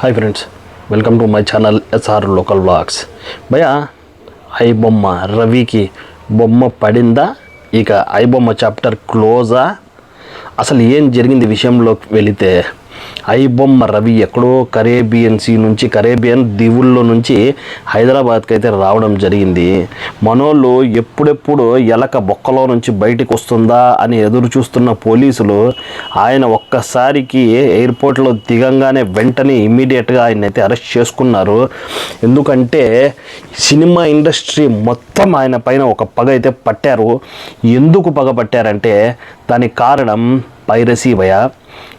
Hi friends welcome to my channel SR local blogs భయ iBomma రవికి బొమ్మ పడిందా? ఇక ఐ బొమ్మ చాప్టర్ క్లోజా అసలు ఏం జరిగింది విషయంలోకి వెళితే? ఐ బొమ్మ రవి ఎక్కడో కరేబియన్ సీ నుంచి కరేబియన్ దీవుల్లో నుంచి హైదరాబాద్కి అయితే రావడం జరిగింది. మనోళ్ళు ఎప్పుడెప్పుడు ఎలక బొక్కలో నుంచి బయటికి వస్తుందా అని ఎదురు చూస్తున్న పోలీసులు ఆయన ఒక్కసారికి ఎయిర్పోర్ట్లో దిగంగానే వెంటనే ఇమ్మీడియట్గా ఆయన అయితే అరెస్ట్ చేసుకున్నారు. ఎందుకంటే సినిమా ఇండస్ట్రీ మొత్తం ఆయన పైన ఒక పగ అయితే పట్టారు. ఎందుకు పగ పట్టారంటే దానికి కారణం పైరసీ భయ.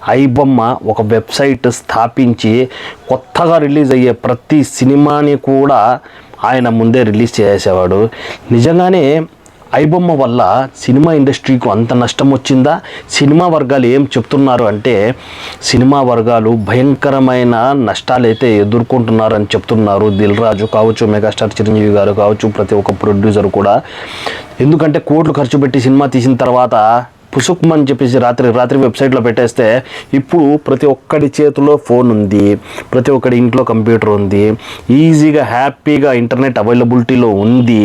ఐబొమ్మ ఒక వెబ్సైట్ స్థాపించి కొత్తగా రిలీజ్ అయ్యే ప్రతి సినిమాని కూడా ఆయన ముందే రిలీజ్ చేసేవాడు. నిజంగానే ఐబొమ్మ వల్ల సినిమా ఇండస్ట్రీకి అంత నష్టం వచ్చిందా? సినిమా వర్గాలు ఏం చెప్తున్నారు అంటే సినిమా వర్గాలు భయంకరమైన నష్టాలు అయితే ఎదుర్కొంటున్నారని చెప్తున్నారు. దిల్ రాజు కావచ్చు మెగాస్టార్ చిరంజీవి గారు కావచ్చు ప్రతి ఒక్క ప్రొడ్యూసర్ కూడా. ఎందుకంటే కోట్లు ఖర్చు పెట్టి సినిమా తీసిన తర్వాత పుసుక్మని చెప్పేసి రాత్రి రాత్రి వెబ్సైట్లో పెట్టేస్తే ఇప్పుడు ప్రతి ఒక్కడి చేతిలో ఫోన్ ఉంది ప్రతి ఒక్కడి ఇంట్లో కంప్యూటర్ ఉంది ఈజీగా హ్యాపీగా ఇంటర్నెట్ అవైలబిలిటీలో ఉంది.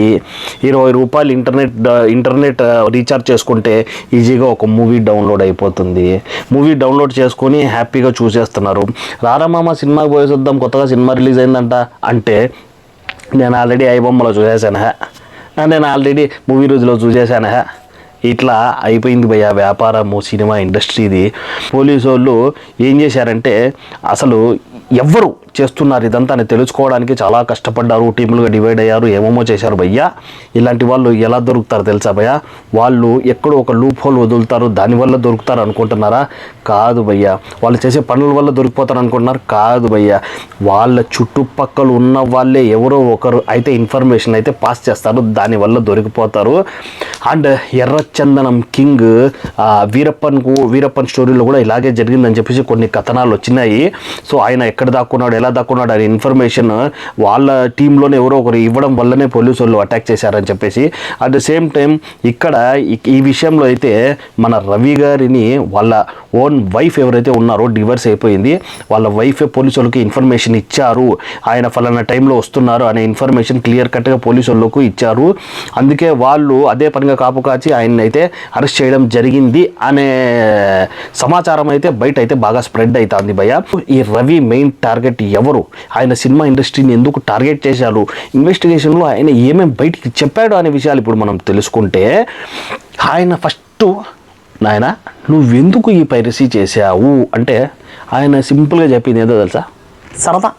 ఇరవై రూపాయలు ఇంటర్నెట్ ఇంటర్నెట్ రీఛార్జ్ చేసుకుంటే ఈజీగా ఒక మూవీ డౌన్లోడ్ అయిపోతుంది. మూవీ డౌన్లోడ్ చేసుకొని హ్యాపీగా చూసేస్తున్నారు. రారామామ సినిమాకి పోయేసొద్దాం కొత్తగా సినిమా రిలీజ్ అయిందంట అంటే నేను ఆల్రెడీ ఐబొమ్మలో చూసేసాను హే నేను ఆల్రెడీ మూవీ రోజులో చూసేసాను హే. ఇట్లా అయిపోయింది భయ్య వ్యాపారము సినిమా ఇండస్ట్రీది. పోలీసు వాళ్ళు ఏం చేశారంటే అసలు ఎవ్వరు చేస్తున్నారు. ఇదంతా అని తెలుసుకోవడానికి చాలా కష్టపడ్డారు. టీములుగా డివైడ్ అయ్యారు. ఏమేమో చేశారు భయ్యా? ఇలాంటి వాళ్ళు ఎలా దొరుకుతారు తెలుసా భయ్యా? వాళ్ళు ఎక్కడో ఒక లూప్ హోల్ వదులుతారు. దానివల్ల దొరుకుతారు అనుకుంటున్నారా? కాదు భయ్యా. వాళ్ళు చేసే పనుల వల్ల దొరికిపోతారు అనుకుంటున్నారు? కాదు భయ్యా. వాళ్ళ చుట్టుపక్కల ఉన్న వాళ్ళే ఎవరో ఒకరు అయితే ఇన్ఫర్మేషన్ అయితే పాస్ చేస్తారు. దానివల్ల దొరికిపోతారు. అండ్ ఎర్రచందనం కింగ్ వీరప్పన్కు వీరప్పన్ స్టోరీలో కూడా ఇలాగే జరిగిందని చెప్పేసి కొన్ని కథనాలు వచ్చినాయి. సో ఆయన ఎక్కడ దాక్కున్నాడు? ఎలా దాక్కున్నాడు అనే ఇన్ఫర్మేషన్ వాళ్ళ టీంలోనే ఎవరో ఒకరు ఇవ్వడం వల్లనే పోలీసు వాళ్ళు అటాక్ చేశారని చెప్పేసి. అట్ ద సేమ్ టైం ఇక్కడ ఈ- విషయంలో అయితే మన రవి గారిని వాళ్ళ ఓన్ వైఫ్ ఎవరైతే ఉన్నారో డివర్స్ అయిపోయింది. వాళ్ళ వైఫ్ పోలీసు వాళ్ళకి ఇన్ఫర్మేషన్ ఇచ్చారు. ఆయన ఫలానా టైంలో వస్తున్నారు అనే ఇన్ఫర్మేషన్ క్లియర్ కట్గా పోలీసు వాళ్ళకు ఇచ్చారు. అందుకే వాళ్ళు అదే పనిగా కాపు కాచి ఆయన అయితే అరెస్ట్ చేయడం జరిగింది అనే సమాచారం అయితే బయట అయితే బాగా స్ప్రెడ్ అవుతుంది భయ్య. ఈ రవి మెయిన్ టార్గెట్ ఎవరు? ఆయన సినిమా ఇండస్ట్రీని ఎందుకు టార్గెట్ చేశారు? ఇన్వెస్టిగేషన్లో ఆయన ఏమేమి బయటికి చెప్పాడు అనే విషయాలు ఇప్పుడు మనం తెలుసుకుంటే ఆయన ఫస్ట్ నాయన నువ్వెందుకు ఈ పైరసీ చేశావు? అంటే ఆయన సింపుల్గా చెప్పింది ఏదో తెలుసా? సరదా.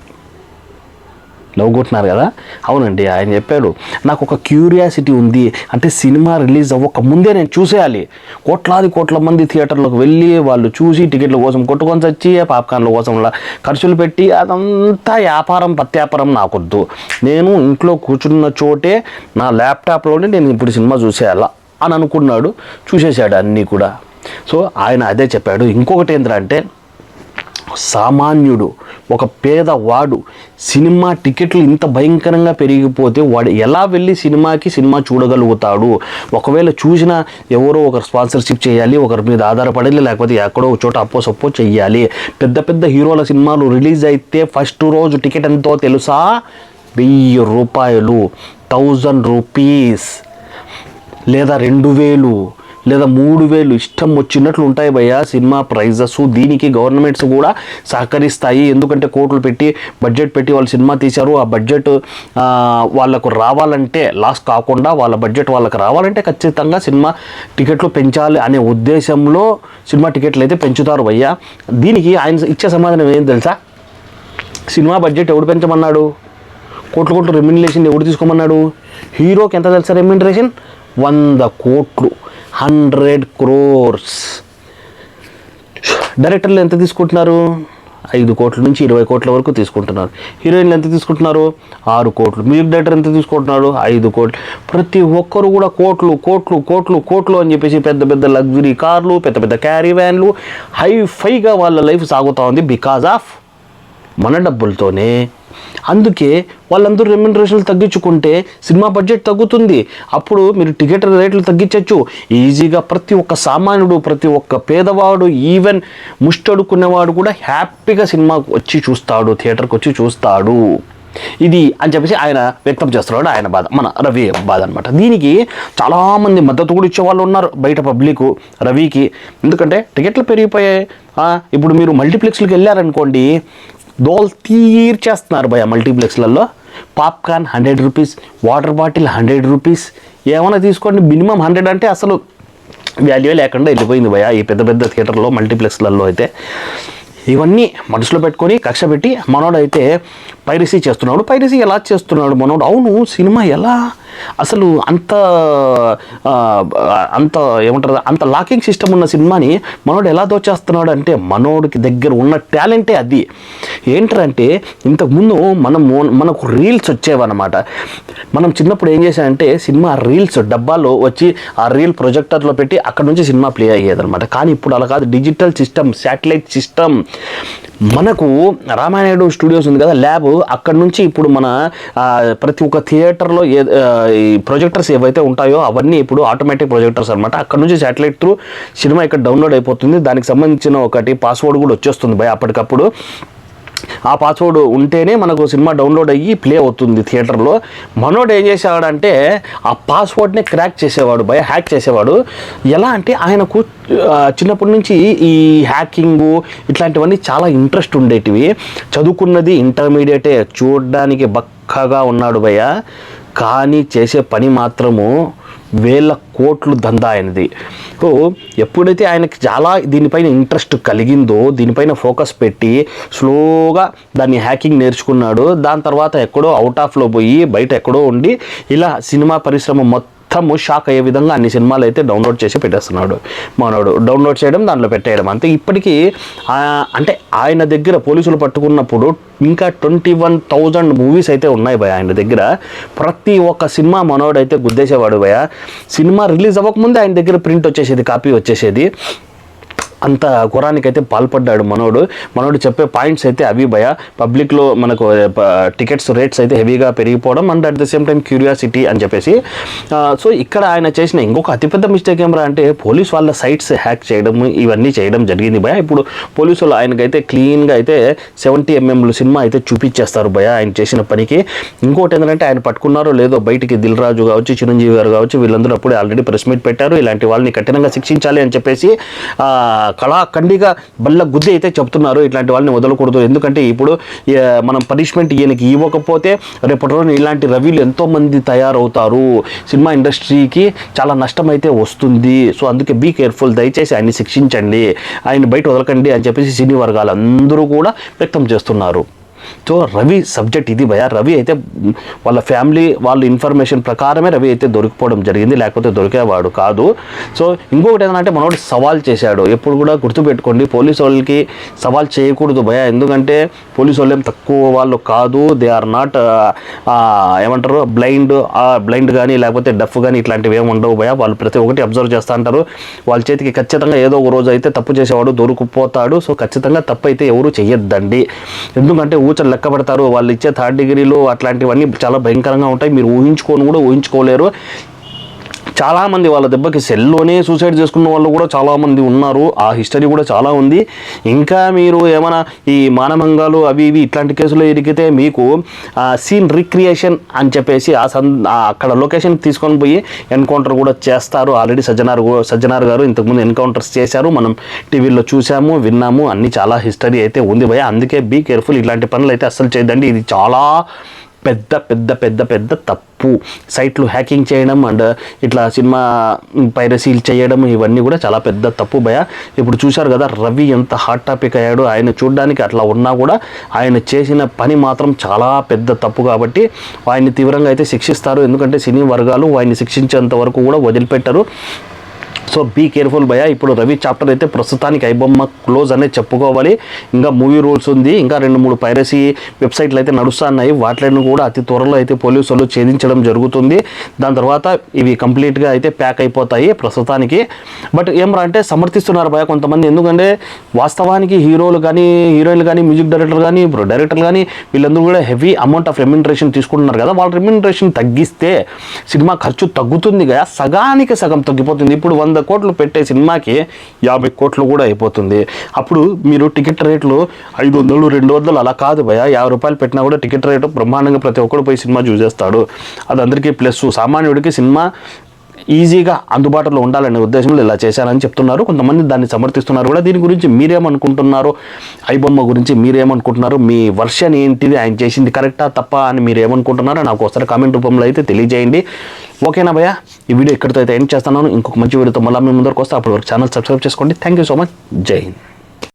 లవ్ కదా? అవునండి ఆయన చెప్పాడు నాకు ఒక క్యూరియాసిటీ ఉంది. అంటే సినిమా రిలీజ్ అవ్వక ముందే నేను చూసేయాలి. కోట్లాది కోట్ల మంది థియేటర్లోకి వెళ్ళి వాళ్ళు చూసి టికెట్ల కోసం కొట్టుకొని వచ్చి పాప్కార్న్ల కోసం ఖర్చులు పెట్టి అదంతా వ్యాపారం ప్రత్యాపారం నాకొద్దు. నేను ఇంట్లో కూర్చున్న చోటే నా ల్యాప్టాప్లోనే నేను ఇప్పుడు సినిమా చూసేయాలా అని అనుకున్నాడు చూసేశాడు అన్నీ కూడా. సో ఆయన అదే చెప్పాడు. ఇంకొకటి ఏంటంటే సామాన్యుడు ఒక పేదవాడు సినిమా టికెట్లు ఇంత భయంకరంగా పెరిగిపోతే వాడు ఎలా వెళ్ళి సినిమాకి సినిమా చూడగలుగుతాడు? ఒకవేళ చూసినా ఎవరో ఒకరు స్పాన్సర్షిప్ చేయాలి ఒకరి మీద ఆధారపడాలి లేకపోతే ఎక్కడో ఒక చోట అప్పో సప్పో చెయ్యాలి. పెద్ద పెద్ద హీరోల సినిమాలు రిలీజ్ అయితే ఫస్ట్ రోజు టికెట్ ఎంతో తెలుసా? వెయ్యి రూపాయలు థౌజండ్ రూపీస్ లేదా రెండు వేలు. లేదా మూడు వేలు ఇష్టం వచ్చినట్లు ఉంటాయి భయ్యా. సినిమా ప్రైజెస్ దీనికి గవర్నమెంట్స్ కూడా సహకరిస్తాయి. ఎందుకంటే కోట్లు పెట్టి బడ్జెట్ పెట్టి వాళ్ళు సినిమా తీశారు. ఆ బడ్జెట్ వాళ్ళకు రావాలంటే లాస్ కాకుండా వాళ్ళ బడ్జెట్ వాళ్ళకి రావాలంటే ఖచ్చితంగా సినిమా టికెట్లు పెంచాలి అనే ఉద్దేశంలో సినిమా టికెట్లు అయితే పెంచుతారు భయ్యా. దీనికి ఆయన ఇచ్చే సమాధానం ఏం తెలుసా? సినిమా బడ్జెట్ ఎవడు పెంచమన్నాడు? కోట్లు కోట్లు రెమ్యునరేషన్ ఎవడు తీసుకోమన్నాడు? హీరోకి ఎంత తెలుసా రెమ్యునరేషన్ వంద కోట్లు. Hundred crores. డైరెక్టర్లు ఎంత తీసుకుంటున్నారు? ఐదు కోట్ల నుంచి ఇరవై కోట్ల వరకు తీసుకుంటున్నారు. హీరోయిన్లు ఎంత తీసుకుంటున్నారు? ఆరు కోట్లు. మ్యూజిక్ డైరెక్టర్ ఎంత తీసుకుంటున్నారు? ఐదు కోట్లు. ప్రతి ఒక్కరు కూడా కోట్లు కోట్లు కోట్లు కోట్లు అని చెప్పేసి పెద్ద పెద్ద లగ్జరీ కార్లు పెద్ద పెద్ద క్యారీ వ్యాన్లు హై ఫైగా వాళ్ళ లైఫ్ సాగుతూ ఉంది బికాజ్ ఆఫ్ మన డబ్బులతోనే. అందుకే వాళ్ళందరూ రెమ్యూనరేషన్లు తగ్గించుకుంటే సినిమా బడ్జెట్ తగ్గుతుంది. అప్పుడు మీరు టికెట్ రేట్లు తగ్గించవచ్చు ఈజీగా ప్రతి ఒక్క సామాన్యుడు ప్రతి ఒక్క పేదవాడు ఈవెన్ ముష్టడుకునేవాడు కూడా హ్యాపీగా సినిమాకు వచ్చి చూస్తాడు థియేటర్కి వచ్చి చూస్తాడు. ఇది అని చెప్పేసి ఆయన వ్యక్తం చేస్తున్నాడు. ఆయన బాధ మన రవి బాధ అనమాట దీనికి చాలామంది మద్దతు కూడా ఇచ్చే వాళ్ళు ఉన్నారు బయట పబ్లిక్ రవికి. ఎందుకంటే టికెట్లు పెరిగిపోయాయి. ఇప్పుడు మీరు మల్టీప్లెక్స్లకు వెళ్ళారనుకోండి దోల్ తీర్చేస్తున్నారు భయ మల్టీప్లెక్స్లలో. Popcorn hundred rupees water bottle hundred rupees. ఏమైనా తీసుకోండి మినిమం హండ్రెడ్ అంటే అసలు వాల్యూ లేకుండా వెళ్ళిపోయింది భయ ఈ పెద్ద పెద్ద థియేటర్లో మల్టీప్లెక్స్లలో అయితే. ఇవన్నీ మనసులో పెట్టుకొని కక్ష పెట్టి మనోడు అయితే పైరసీ చేస్తున్నాడు. పైరసీ ఎలా చేస్తున్నాడు మనోడు? అవును సినిమా ఎలా అసలు అంత అంత ఏమంటారు అంత లాకింగ్ సిస్టమ్ ఉన్న సినిమాని మనోడు ఎలా దోచేస్తున్నాడు అంటే మనోడికి దగ్గర ఉన్న టాలెంటే అది. ఏంటంటే ఇంతకుముందు మనం మనకు రీల్స్ వచ్చేవన్నమాట. మనం చిన్నప్పుడు ఏం చేశామంటే సినిమా రీల్స్ డబ్బాలో వచ్చి ఆ రీల్ ప్రొజెక్టర్లో పెట్టి అక్కడ నుంచి సినిమా ప్లే అయ్యేదన్నమాట. కానీ ఇప్పుడు అలా కాదు డిజిటల్ సిస్టమ్ శాటిలైట్ సిస్టమ్ మనకు రామానాయుడు స్టూడియోస్ ఉంది కదా ల్యాబ్. అక్కడ నుంచి ఇప్పుడు మన ప్రతి ఒక్క థియేటర్లో ఏ ఈ ప్రొజెక్టర్స్ ఏవైతే ఉంటాయో అవన్నీ ఇప్పుడు ఆటోమేటిక్ ప్రొజెక్టర్స్ అనమాట అక్కడ నుంచి శాటిలైట్ త్రూ సినిమా ఇక్కడ డౌన్లోడ్ అయిపోతుంది. దానికి సంబంధించిన ఒకటి పాస్వర్డ్ కూడా వచ్చేస్తుంది భయ అప్పటికప్పుడు. ఆ పాస్వర్డ్ ఉంటేనే మనకు సినిమా డౌన్లోడ్ అయ్యి ప్లే అవుతుంది థియేటర్లో. మనోడు ఏం చేసేవాడంటే ఆ పాస్వర్డ్ని క్రాక్ చేసేవాడు భయ హ్యాక్ చేసేవాడు. ఎలా అంటే ఆయనకు చిన్నప్పటి నుంచి ఈ హ్యాకింగు ఇట్లాంటివన్నీ చాలా ఇంట్రెస్ట్ ఉండేటివి. చదువుకున్నది ఇంటర్మీడియటే చూడడానికి బక్కగా ఉన్నాడు భయ కానీ చేసే పని మాత్రము వేల కోట్లు దందా ఆయనది సో ఎప్పుడైతే ఆయనకి చాలా దీనిపైన ఇంట్రెస్ట్ కలిగిందో దీనిపైన ఫోకస్ పెట్టి స్లోగా దాన్ని హ్యాకింగ్ నేర్చుకున్నాడు దాని తర్వాత ఎక్కడో అవుట్ ఆఫ్లో పోయి బయట ఎక్కడో ఉండి ఇలా సినిమా పరిశ్రమ మొత్తం షాక్ అయ్యే విధంగా అన్ని సినిమాలు అయితే డౌన్లోడ్ చేసి పెట్టేస్తున్నాడు. మనోడు డౌన్లోడ్ చేయడం దాంట్లో పెట్టేయడం. అంతే ఇప్పటికీ అంటే ఆయన దగ్గర పోలీసులు పట్టుకున్నప్పుడు ఇంకా ట్వంటీ వన్ థౌజండ్ మూవీస్ అయితే ఉన్నాయి భయ ఆయన దగ్గర. ప్రతి ఒక్క సినిమా మనోడు అయితే గుద్దేసేవాడు భయ సినిమా రిలీజ్ అవ్వకముందే ఆయన దగ్గర ప్రింట్ వచ్చేసేది కాపీ వచ్చేసేది. అంత ఘోరానికైతే పాల్పడ్డాడు మనోడు. మనోడు చెప్పే పాయింట్స్ అయితే అవి భయ. పబ్లిక్లో మనకు టికెట్స్ రేట్స్ అయితే హెవీగా పెరిగిపోవడం and at the same time curiosity అని చెప్పేసి. సో ఇక్కడ ఆయన చేసిన ఇంకొక అతిపెద్ద మిస్టేక్ ఏమరా అంటే పోలీస్ వాళ్ళ సైట్స్ హ్యాక్ చేయడం ఇవన్నీ చేయడం జరిగింది భయ. ఇప్పుడు పోలీసు వాళ్ళు ఆయనకైతే క్లీన్గా అయితే సెవెంటీ ఎంఎంలు సినిమా అయితే చూపించేస్తారు భయ ఆయన చేసిన పనికి. ఇంకోటి ఏంటంటే ఆయన పట్టుకున్నారో లేదో బయటికి దిల్ రాజు కావచ్చు చిరంజీవి గారు కావచ్చు వీళ్ళందరూ అప్పుడే ఆల్రెడీ ప్రెస్ మీట్ పెట్టారు. ఇలాంటి వాళ్ళని కఠినంగా శిక్షించాలి అని చెప్పేసి కళాఖండిగా బల్ల గుద్ది అయితే చెప్తున్నారు. ఇట్లాంటి వాళ్ళని వదలకూడదు. ఎందుకంటే ఇప్పుడు మనం పనిష్మెంట్ ఈయనకి ఇవ్వకపోతే రేపటి రోజున ఇలాంటి రవిలు ఎంతోమంది తయారవుతారు. సినిమా ఇండస్ట్రీకి చాలా నష్టం అయితే వస్తుంది. సో అందుకే బీ కేర్ఫుల్ దయచేసి ఆయన్ని శిక్షించండి. ఆయన బయట వదలకండి అని చెప్పేసి సినీ వర్గాలు అందరూ కూడా వ్యక్తం చేస్తున్నారు. సో రవి సబ్జెక్ట్ ఇది భయ రవి అయితే వాళ్ళ ఫ్యామిలీ వాళ్ళ ఇన్ఫర్మేషన్ ప్రకారమే రవి అయితే దొరికిపోవడం జరిగింది లేకపోతే దొరికేవాడు కాదు. సో ఇంకొకటి ఏంటంటే మనోడు సవాల్ చేశాడు. ఎప్పుడు కూడా గుర్తుపెట్టుకోండి పోలీసు వాళ్ళకి సవాల్ చేయకూడదు భయ ఎందుకంటే పోలీసు వాళ్ళు ఏం తక్కువ వాళ్ళు కాదు. దే ఆర్ నాట్ ఏమంటారు బ్లైండ్ బ్లైండ్ కానీ లేకపోతే డఫ్ కానీ ఇట్లాంటివి ఏమి ఉండవు భయ వాళ్ళు ప్రతి ఒక్కటి అబ్జర్వ్ చేస్తూ ఉంటారు వాళ్ళ చేతికి ఖచ్చితంగా ఏదో ఒక రోజు అయితే తప్పు చేసేవాడు దొరికిపోతాడు. సో ఖచ్చితంగా తప్పు అయితే ఎవరు చేయొద్దండి ఎందుకంటే ఊచలు లెక్క పెడతారు వాళ్ళు ఇచ్చే థర్డ్ డిగ్రీలు అట్లాంటివన్నీ చాలా భయంకరంగా ఉంటాయి. మీరు ఊహించుకొని కూడా ఊహించుకోలేరు. చాలామంది వాళ్ళ దెబ్బకి సెల్లోనే సూసైడ్ చేసుకున్న వాళ్ళు కూడా చాలామంది ఉన్నారు. ఆ హిస్టరీ కూడా చాలా ఉంది. ఇంకా మీరు ఏమైనా ఈ మానభంగాలు అవి ఇవి ఇట్లాంటి కేసులో ఇరికితే మీకు సీన్ రిక్రియేషన్ అని చెప్పేసి ఆ సన్ అక్కడ లొకేషన్ తీసుకొని పోయి ఎన్కౌంటర్ కూడా చేస్తారు. ఆల్రెడీ సజ్జనార్ సజ్జనార్ గారు ఇంతకుముందు ఎన్కౌంటర్స్ చేశారు. మనం టీవీలో చూసాము విన్నాము. అన్నీ చాలా హిస్టరీ అయితే ఉంది భయ అందుకే బీ కేర్ఫుల్ ఇలాంటి పనులు అయితే అస్సలు చేయదండి ఇది చాలా పెద్ద పెద్ద పెద్ద పెద్ద తప్పు. సైట్లు హ్యాకింగ్ చేయడం అండ్ ఇట్లా సినిమా పైరసీలు చేయడం ఇవన్నీ కూడా చాలా పెద్ద తప్పు భయ. ఇప్పుడు చూశారు కదా రవి ఎంత హాట్ టాపిక్ అయ్యాడు ఆయన చూడడానికి అట్లా ఉన్నా కూడా ఆయన చేసిన పని మాత్రం చాలా పెద్ద తప్పు కాబట్టి ఆయన్ని తీవ్రంగా అయితే శిక్షిస్తారు. ఎందుకంటే సినీ వర్గాలు ఆయన్ని శిక్షించేంత వరకు కూడా వదిలిపెట్టరు. సో బీ కేర్ఫుల్ భయ ఇప్పుడు రవి చాప్టర్ అయితే ప్రస్తుతానికి ఐబొమ్మ క్లోజ్ అనేది చెప్పుకోవాలి. ఇంకా మూవీ రూల్స్ ఉంది. ఇంకా రెండు మూడు పైరసీ వెబ్సైట్లు అయితే నడుస్తున్నాయి. వాటిని కూడా అతి త్వరలో అయితే పోలీసులు ఛేదించడం జరుగుతుంది. దాని తర్వాత ఇవి కంప్లీట్గా అయితే ప్యాక్ అయిపోతాయి ప్రస్తుతానికి. బట్ ఏమరా అంటే సమర్థిస్తున్నారు భయ కొంతమంది. ఎందుకంటే వాస్తవానికి హీరోలు కానీ హీరోయిన్లు కానీ మ్యూజిక్ డైరెక్టర్ కానీ ఇప్పుడు డైరెక్టర్ కానీ వీళ్ళందరూ కూడా హెవీ అమౌంట్ ఆఫ్ రెమ్యూనరేషన్ తీసుకుంటున్నారు కదా. వాళ్ళ రెమ్యూనరేషన్ తగ్గిస్తే సినిమా ఖర్చు తగ్గుతుంది కదా. సగానికి సగం తగ్గిపోతుంది. ఇప్పుడు వంద కోట్లు పెట్టే సినిమాకి యాభై కోట్లు కూడా అయిపోతుంది. అప్పుడు మీరు టికెట్ రేట్లు ఐదు వందలు రెండు వందలు అలా కాదు భయ యాభై రూపాయలు పెట్టినా కూడా టికెట్ రేటు బ్రహ్మాండంగా ప్రతి ఒక్కరు పోయి సినిమా చూసేస్తాడు. అది అందరికీ ప్లస్ సామాన్యుడికి సినిమా ఈజీగా అందుబాటులో ఉండాలనే ఉద్దేశంలో ఇలా చేశారని చెప్తున్నారు. కొంతమంది దాన్ని సమర్థిస్తున్నారు కూడా. దీని గురించి మీరేమనుకుంటున్నారు? ఐబొమ్మ గురించి మీరేమనుకుంటున్నారు? మీ వర్షన్ ఏంటిది? ఆయన చేసింది కరెక్టా తప్ప అని మీరు ఏమనుకుంటున్నారో నాకు ఒకసారి కామెంట్ రూపంలో అయితే తెలియజేయండి. ఓకేనా భయ్య? ఈ వీడియో ఇక్కడితో అయితే ఎండ్ చేస్తున్నాను. ఇంకొక మంచి వీడియోతో మళ్ళీ మీ ముందరకు వస్తే అప్పటి వరకు ఛానల్ సబ్స్క్రైబ్ చేసుకోండి. Thank you so much. జై హింద్.